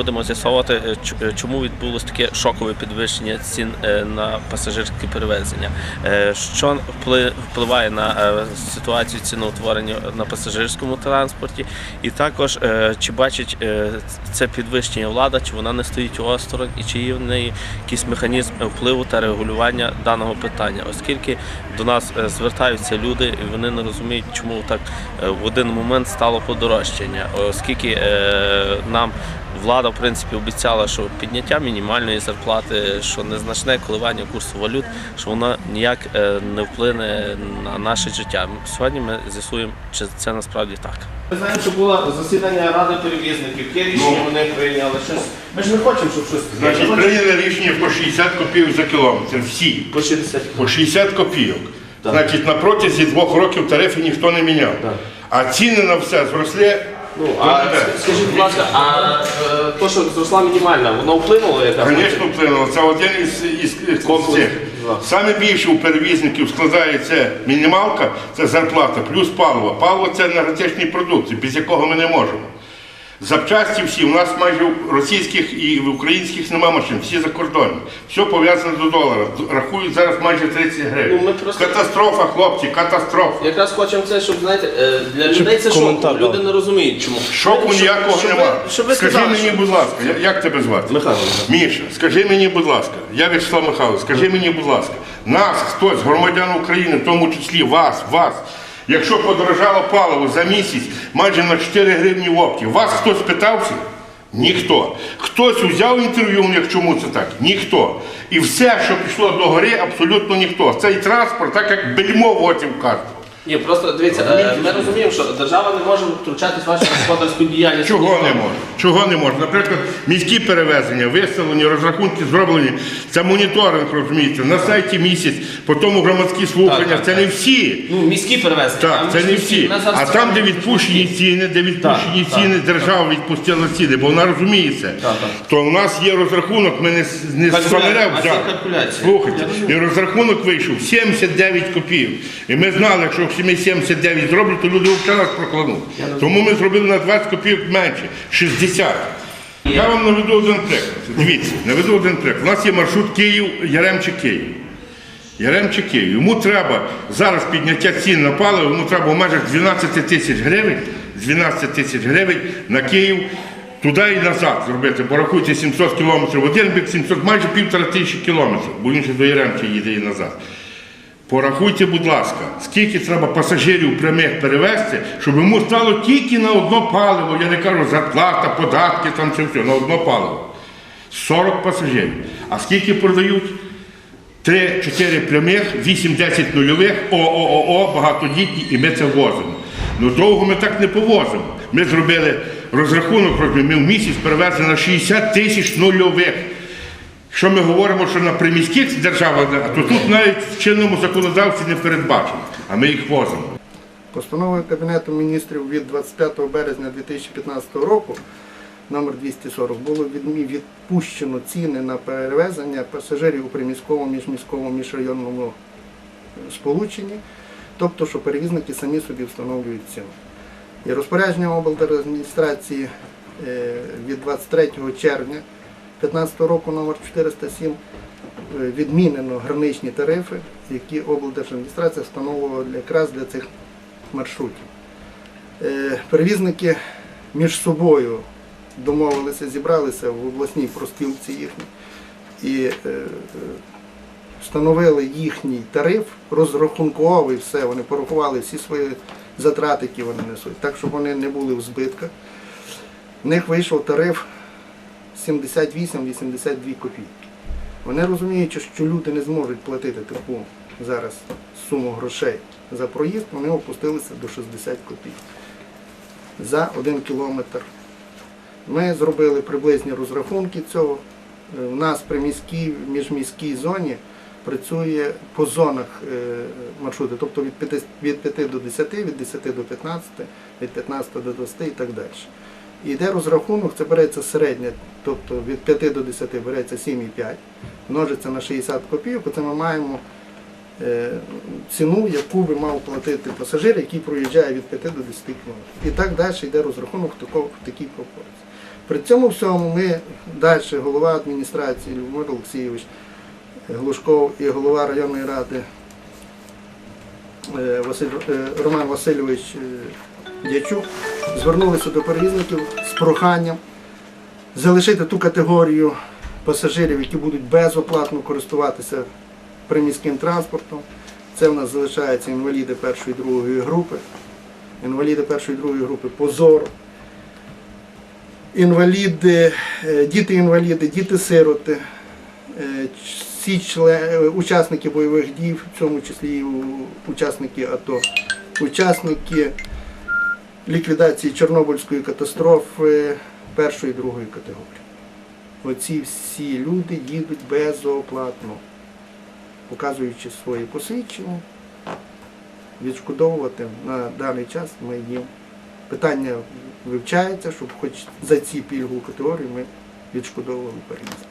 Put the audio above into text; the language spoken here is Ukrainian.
будемо з'ясовувати, е, е, чому відбулось таке шокове підвищення цін е, на пасажирські перевезення. Що впли- впливає на ситуацію ціноутворення на пасажирському транспорті, і також чи бачить це підвищення влада, чи вона не стоїть осторонь, і чи є в неї якийсь механізм впливу та регулювання даного питання, оскільки до нас звертаються люди, і вони не розуміють, чому так в один момент стало подорожчання, оскільки нам влада в принципі обіцяла, що підняття мінімальної зарплати, що незначне коливання курсу валют, що воно ніяк е, не вплине на наше життя. Сьогодні ми з'ясуємо, чи це насправді так. Ми знаємо, що було засідання ради перевізників, яке рішення вони прийняли. Щось. Ми ж не хочемо, щоб щось Значить, прийняли рішення по 60 копійок за кілометр. Всі. по 60. По 60 копійок. Так. Значить, на протязі двох років тарифи ніхто не міняв. Так. А ціни на все зросли. Ну, а скажіть, будь ласка, а е, то, що зросла мінімальна, воно вплинуло яка? Звісно, вплинуло. Це один із, із, із цих. Саме більше у перевізників складається мінімалка, це зарплата, плюс паливо. Паливо це енергетичний продукт, без якого ми не можемо. Запчасті всі, у нас майже російських і українських нема машин, всі закордонні. Все пов'язане до долара. Рахують зараз майже 30 гривень. Ну, ми просто- Катастрофа, хлопці, катастрофа. Якраз хочемо це, щоб знаєте, е, для людей це шок. коментар Люди не розуміють, чому. Шоку Щоб- ніякого щоб ви- нема. Щоб ви скажи сказали, мені, що- будь ласка, я- як тебе звати? Михайло. Міша, скажи мені, будь ласка, я Вячеслав Михайлович, скажи мені, будь ласка, нас, хтось, громадян України, в тому числі вас, вас, якщо подорожало паливо за місяць майже на 4 гривні в опті, вас хтось питався? Ніхто. Хтось узяв інтерв'ю, як чому це так? Ніхто. І все, що пішло до гори, абсолютно ніхто. Цей транспорт, так як бельмо в оці вказував. Ні, просто дивіться, е, ми розуміємо, що держава не може втручатись в вашу господарську діяльність. Чого не може? Чого не може? Наприклад, міські перевезення, виставлені, розрахунки зроблені. Це моніторинг, розумієте, на сайті місяць, потім громадські слухання. Так, так, це так. не всі. Ну, міські перевезення. Так, а це не всі. А там, де відпущені ціни, де відпущені Так, ціни, держава відпустила ціни, бо вона розуміє це. Так, так. То у нас є розрахунок, ми не, не взяли. Слухайте, і розрахунок вийшов 79 копійок. І ми знали, якщо всі ми 79 зроблять, то люди взагалі нас прокладуть. Тому ми зробили на 20 копійок менше, 60. Я вам наведу один приклад. Дивіться, наведу один приклад. У нас є маршрут Київ, Яремче Київ. Яремче Київ. Йому треба зараз підняття цін на паливо, йому треба в межах 12 тисяч гривень, 12 тисяч гривень на Київ туди і назад зробити. Бо рахуйте 700 кілометрів один бік, 700, майже півтора тисячі кілометрів, бо він ще до Яремче їде і назад. Порахуйте, будь ласка, скільки треба пасажирів прямих перевезти, щоб йому стало тільки на одно паливо, я не кажу зарплата, податки, там це все, на одно паливо. 40 пасажирів. А скільки продають? 3-4 прямих, 8-10 нульових, ООО, багатодітні, і ми це возимо. Ну довго ми так не повозимо. Ми зробили розрахунок, ми в місяць перевезли на 60 тисяч нульових. Що ми говоримо, що на приміських державах, то тут навіть в чинному законодавстві не передбачено, а ми їх возимо. Постановою Кабінету міністрів від 25 березня 2015 року номер 240 було відпущено ціни на перевезення пасажирів у приміському, міжміському, міжрайонному е, сполученні, тобто, що перевізники самі собі встановлюють ціну. І розпорядження облдержадміністрації е, від 23 червня 2015 року номер 407 е, відмінено граничні тарифи, які облдержадміністрація встановлювала якраз для цих маршрутів. Е, Перевізники між собою домовилися, зібралися в обласній проспілці їхній і е, встановили їхній тариф, розрахунковий, все, вони порахували всі свої затрати, які вони несуть, так, щоб вони не були в збитках. В них вийшов тариф 78-82 копійки. Вони розуміючи, що люди не зможуть платити таку зараз суму грошей за проїзд, вони опустилися до 60 копійок за один кілометр. Ми зробили приблизні розрахунки цього. Е, У нас при міській, міжміській зоні працює по зонах е, маршрути, тобто від 5, від 5 до 10, від 10 до 15, від 15 до 20 і так далі. І йде розрахунок, це береться середня, тобто від 5 до 10 береться 7,5, множиться на 60 копійок, це ми маємо е, ціну, яку би мав платити пасажир, який проїжджає від 5 до 10 км. І так далі йде розрахунок в, такій пропорції. При цьому всьому ми далі, голова адміністрації Любомир Олексійович Глушков і голова районної ради е, Василь, е, Роман Васильович е, Дячук звернулися до перевізників з проханням залишити ту категорію пасажирів, які будуть безоплатно користуватися приміським транспортом. Це в нас залишаються інваліди першої і другої групи, інваліди першої і другої групи по зору, інваліди, е, діти-інваліди, діти-сироти, е, всі е, учасники бойових дій, в цьому числі учасники АТО, учасники ліквідації Чорнобильської катастрофи першої і другої категорії. Оці всі люди їдуть безоплатно, показуючи свої посвідчення, відшкодовувати на даний час ми їм. Питання вивчається, щоб хоч за ці пільгову категорію ми відшкодовували переїзд.